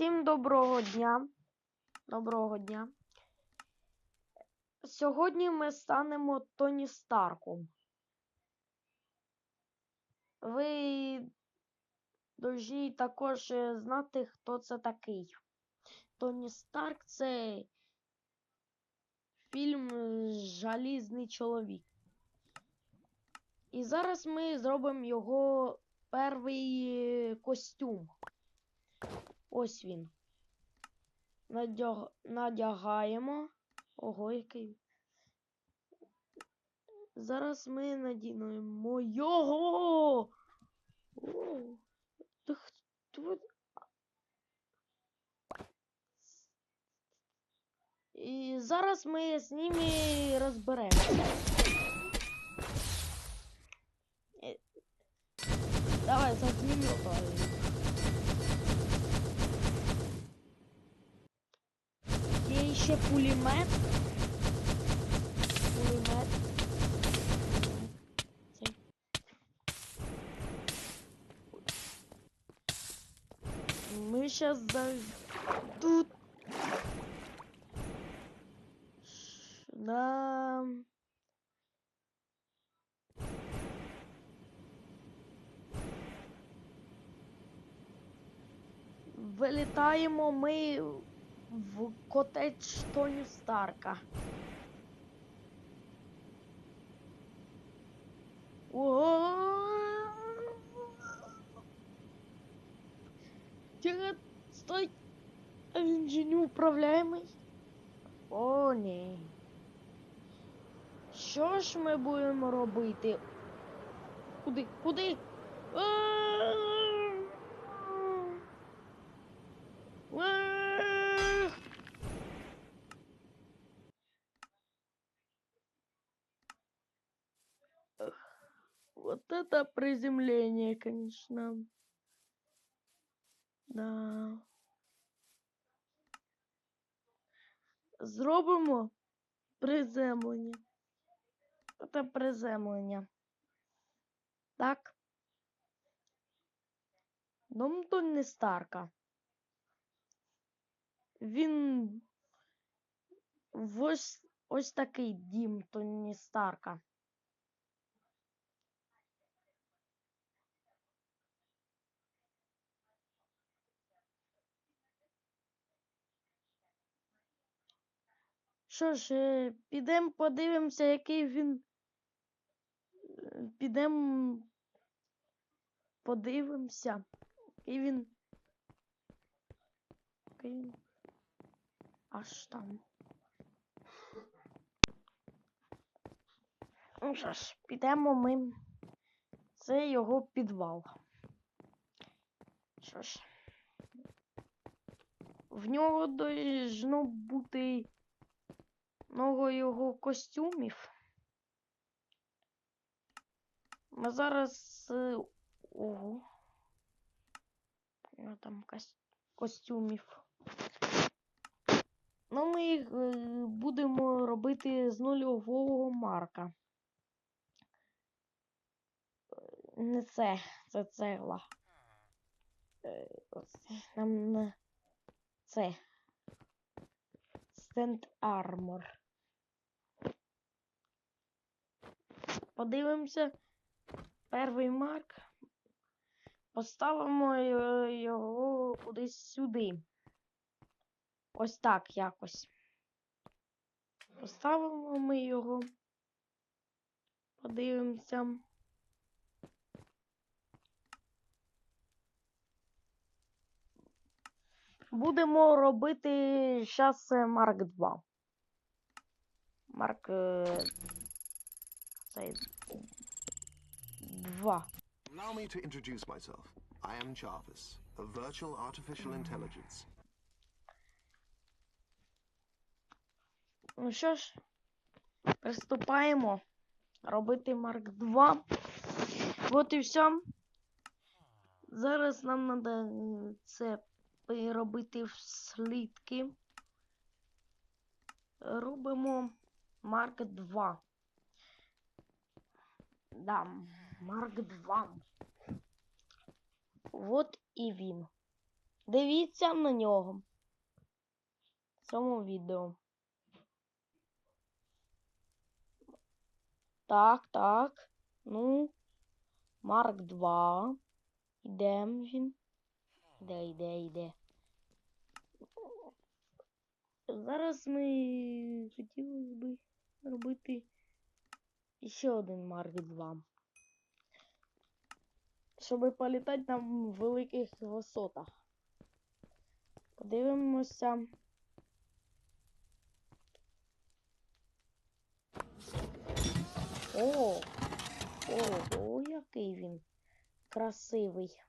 Всім доброго дня. Доброго дня. Сьогодні ми станемо Тоні Старком. Ви должні також знати, хто це такий. Тоні Старк це фільм Жалізний чоловік. І зараз ми зробимо його перший костюм. Ось він. Надяг... Надягаємо. Ого, який. Зараз ми надінемо його. О, та хто? І зараз ми з ними розберемося. Е, Давай, зазнімемо ще пулемет. Пулемет. Цей. За... тут. На... Вилітаємо ми в котедж Тоні Старка. Тихо, стой! А Він же неуправляємий? О, ні. Що ж ми будемо робити? Куди? Куди? А! Вот это приземление, конечно. Да. Зробимо приземлення. Це приземлення. Так. Дом Тоні Старка. Він ось, ось такий дім Тоні Старка. Що ж, е, підемо подивимося, який він. е, Підемо подивимося, який він. Який він. Аж там. Ну що ж, підемо ми. Це його підвал. Що ж. В нього должно бути много його костюмів. Ми зараз. е, Ого. У нього там костюмів. Ну, ми їх е, будемо робити з нульового марка. Е, Не це, це цегла. Нам на це. Стенд армор. Подивимося. Перший марк. Поставимо е, його кудись сюди. Ось так якось. Поставимо ми його. Подивимося. Будемо робити зараз Марк 2. Марк. Е, Цей. 2. Allow me to introduce myself. I am Jarvis, a virtual artificial intelligence. Ну що ж, приступаємо робити Марк 2. От і все. Зараз нам треба це переробити в слідки. Робимо Марк 2. Да, Марк 2. От і він. Дивіться на нього. В цьому відео. Так, так. Ну. Марк 2. Іде він. Іде, іде, іде. Зараз ми хотіли би робити ще один Марк 2. Щоб політати на великих висотах. Подивимося. О, о, о, який він красивий.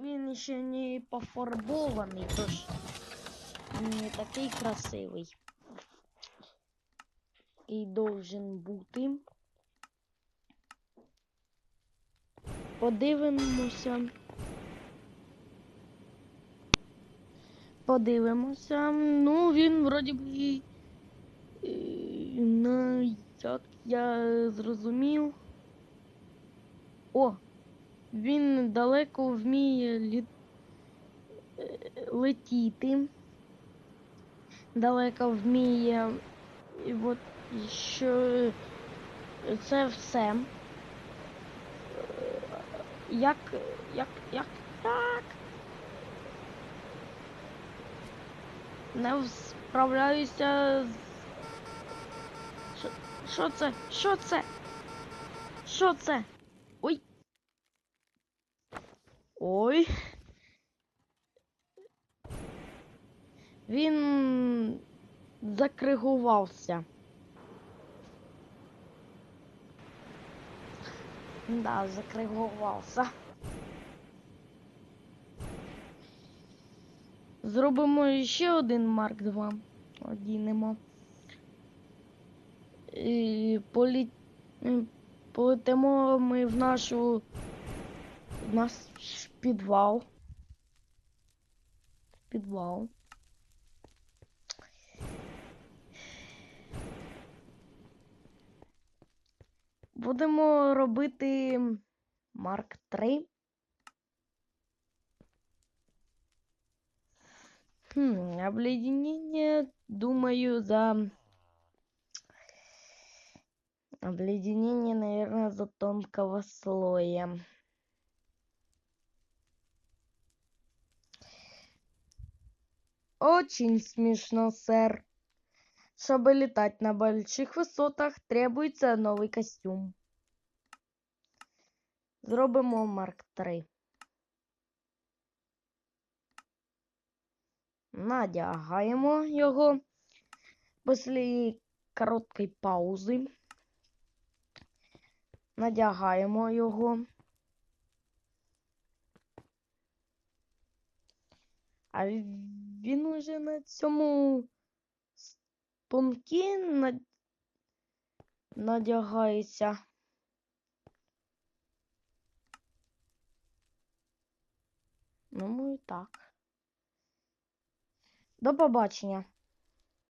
Він ще не пофарбований, тож не такий красивий. І должен бути. Подивимося. Подивимося. Ну, він вроді би. Ну, як я зрозумів. О! Він далеко вміє лі... летіти. Далеко вміє. І от що це все. Е, Як. Як. Як. Як? Не справляюся з. Що це? Що це? Що це? Ой. Ой. Він закригувався. Да, закригувався. Зробимо ще один Марк 2. Одінемо. І полі... полетимо ми в нашу в наш підвал. Підвал. Будемо робити Марк 3. Хм, обледенение, думаю, за... Обледенение, наверное, за тонкого слоя. Очень смешно, сэр. Чтобы летать на больших высотах, требуется новый костюм. Зробимо Марк 3. Надягаємо його після короткої паузи. Надягаємо його. А він уже на цьому спонкі над... надягається. Ну, так. До побачення.